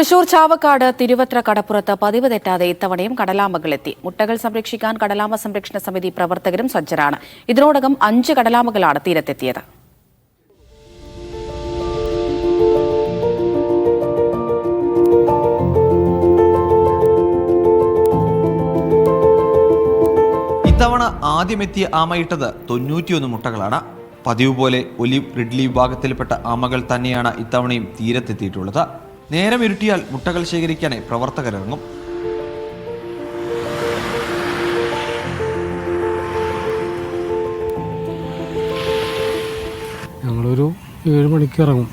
തൃശൂർ ചാവക്കാട് തിരുവത്ര കടപ്പുറത്ത് പതിവ് തെറ്റാതെ ഇത്തവണയും കടലാമകളെത്തി മുട്ടകൾ സംരക്ഷിക്കാൻ കടലാമ സംരക്ഷണ സമിതി പ്രവർത്തകരും സജ്ജരാണ്. ഇതിനോടകം അഞ്ച് കടലാമകളാണ് തീരത്തെത്തിയത്. ഇത്തവണ ആദ്യമെത്തിയ ആമയിട്ടത് തൊണ്ണൂറ്റിയൊന്ന് മുട്ടകളാണ്. പതിവ് പോലെ ഒലിവ് റിഡ്ലി വിഭാഗത്തിൽപ്പെട്ട ആമകൾ തന്നെയാണ് ഇത്തവണയും തീരത്തെത്തിയിട്ടുള്ളത്. നേരം ഇരുട്ടിയാൽ മുട്ടകൾ ശേഖരിക്കാനായി പ്രവർത്തകരിറങ്ങും. ഞങ്ങളൊരു ഏഴ് മണിക്ക് ഇറങ്ങും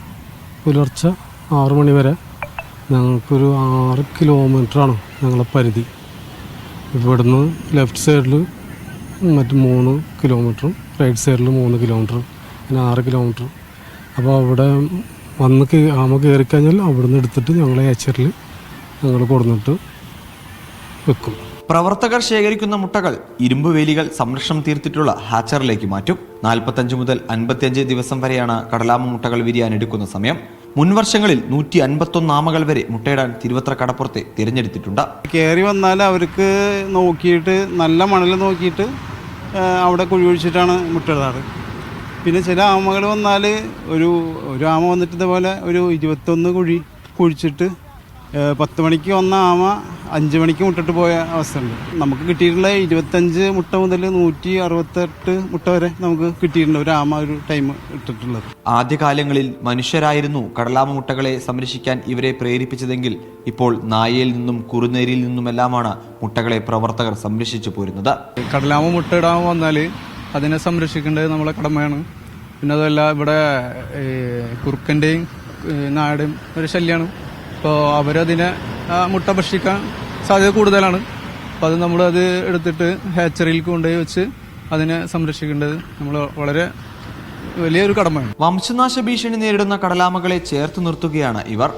പുലർച്ചെ ആറു മണി വരെ ഞങ്ങൾക്കൊരു ആറ് കിലോമീറ്ററാണ് ഞങ്ങളുടെ പരിധി. ഇവിടുന്ന് ലെഫ്റ്റ് സൈഡിൽ മറ്റ് മൂന്ന് കിലോമീറ്ററും റൈറ്റ് സൈഡിൽ മൂന്ന് കിലോമീറ്ററും പിന്നെ ആറ് കിലോമീറ്റർ അപ്പോൾ അവിടെ വന്ന് ആമ കയറിക്കഴിഞ്ഞാൽ അവിടുന്ന് എടുത്തിട്ട് ഞങ്ങളെ ഏച്ചറിൽ ഞങ്ങൾ കൊടുന്നിട്ട് വെക്കും. പ്രവർത്തകർ ശേഖരിക്കുന്ന മുട്ടകൾ ഇരുമ്പ് വേലികൾ സംരക്ഷണം തീർത്തിട്ടുള്ള ഹാച്ചറിലേക്ക് മാറ്റും. നാൽപ്പത്തഞ്ച് മുതൽ അൻപത്തിയഞ്ച് ദിവസം വരെയാണ് കടലാമ മുട്ടകൾ വിരിയാൻ എടുക്കുന്ന സമയം. മുൻവർഷങ്ങളിൽ നൂറ്റി അൻപത്തൊന്ന് ആമകൾ വരെ മുട്ടയിടാൻ തിരുവത്ര കടപ്പുറത്തെ തിരഞ്ഞെടുത്തിട്ടുണ്ട്. കയറി വന്നാൽ അവർക്ക് നോക്കിയിട്ട് നല്ല മണൽ നോക്കിയിട്ട് അവിടെ കുഴി ഒഴിച്ചിട്ടാണ് മുട്ടിടാറ് പിന്നെ ചില ആമകൾ വന്നാൽ ഒരു ഒരു ആമ വന്നിട്ട് ഇതേപോലെ ഒരു ഇരുപത്തൊന്ന് കുഴി കുഴിച്ചിട്ട് പത്ത് മണിക്ക് വന്ന ആമ അഞ്ച് മണിക്ക് മുട്ടിട്ട് പോയ അവസ്ഥയുണ്ട്. നമുക്ക് കിട്ടിയിട്ടുള്ള ഇരുപത്തഞ്ച് മുട്ട മുതൽ നൂറ്റി അറുപത്തെട്ട് മുട്ട വരെ നമുക്ക് കിട്ടിയിട്ടുണ്ട് ഒരു ആമ ഒരു ടൈം ഇട്ടിട്ടുള്ളത്. ആദ്യകാലങ്ങളിൽ മനുഷ്യരായിരുന്നു കടലാമ മുട്ടകളെ സംരക്ഷിക്കാൻ ഇവരെ പ്രേരിപ്പിച്ചതെങ്കിൽ ഇപ്പോൾ നായയിൽ നിന്നും കുറുനേരിയിൽ നിന്നുമെല്ലാമാണ് മുട്ടകളെ പ്രവർത്തകർ സംരക്ഷിച്ചു പോരുന്നത്. കടലാമ മുട്ട ഇടാൻ വന്നാൽ അതിനെ സംരക്ഷിക്കേണ്ടത് നമ്മളെ കടമയാണ്. പിന്നെ അതല്ല ഇവിടെ കുറുക്കന്റെയും നായുടെയും ഒരു ശല്യമാണ് അപ്പോൾ അവരതിനെ മുട്ട ഭക്ഷിക്കാൻ സാധ്യത കൂടുതലാണ്. അപ്പോൾ അത് നമ്മളത് എടുത്തിട്ട് ഹാച്ചറിയിൽ കൊണ്ടുപോയി വെച്ച് അതിനെ സംരക്ഷിക്കേണ്ടത് നമ്മൾ വളരെ വലിയൊരു കടമയാണ്. വംശനാശ ഭീഷണി നേരിടുന്ന കടലാമകളെ ചേർത്ത് നിർത്തുകയാണ് ഇവർ.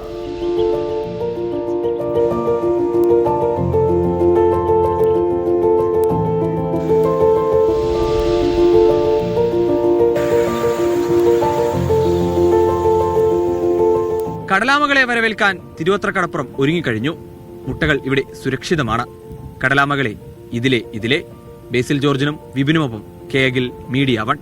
കടലാമകളെ വരവേൽക്കാൻ തിരുവത്ര കടപ്പുറം ഒരുങ്ങിക്കഴിഞ്ഞു. മുട്ടകൾ ഇവിടെ സുരക്ഷിതമാണ്. കടലാമകളെ ഇതിലെ ഇതിലെ. ബേസിൽ ജോർജിനും വിപിനുമൊപ്പം കെ അഖിൽ മീഡിയ വൺ.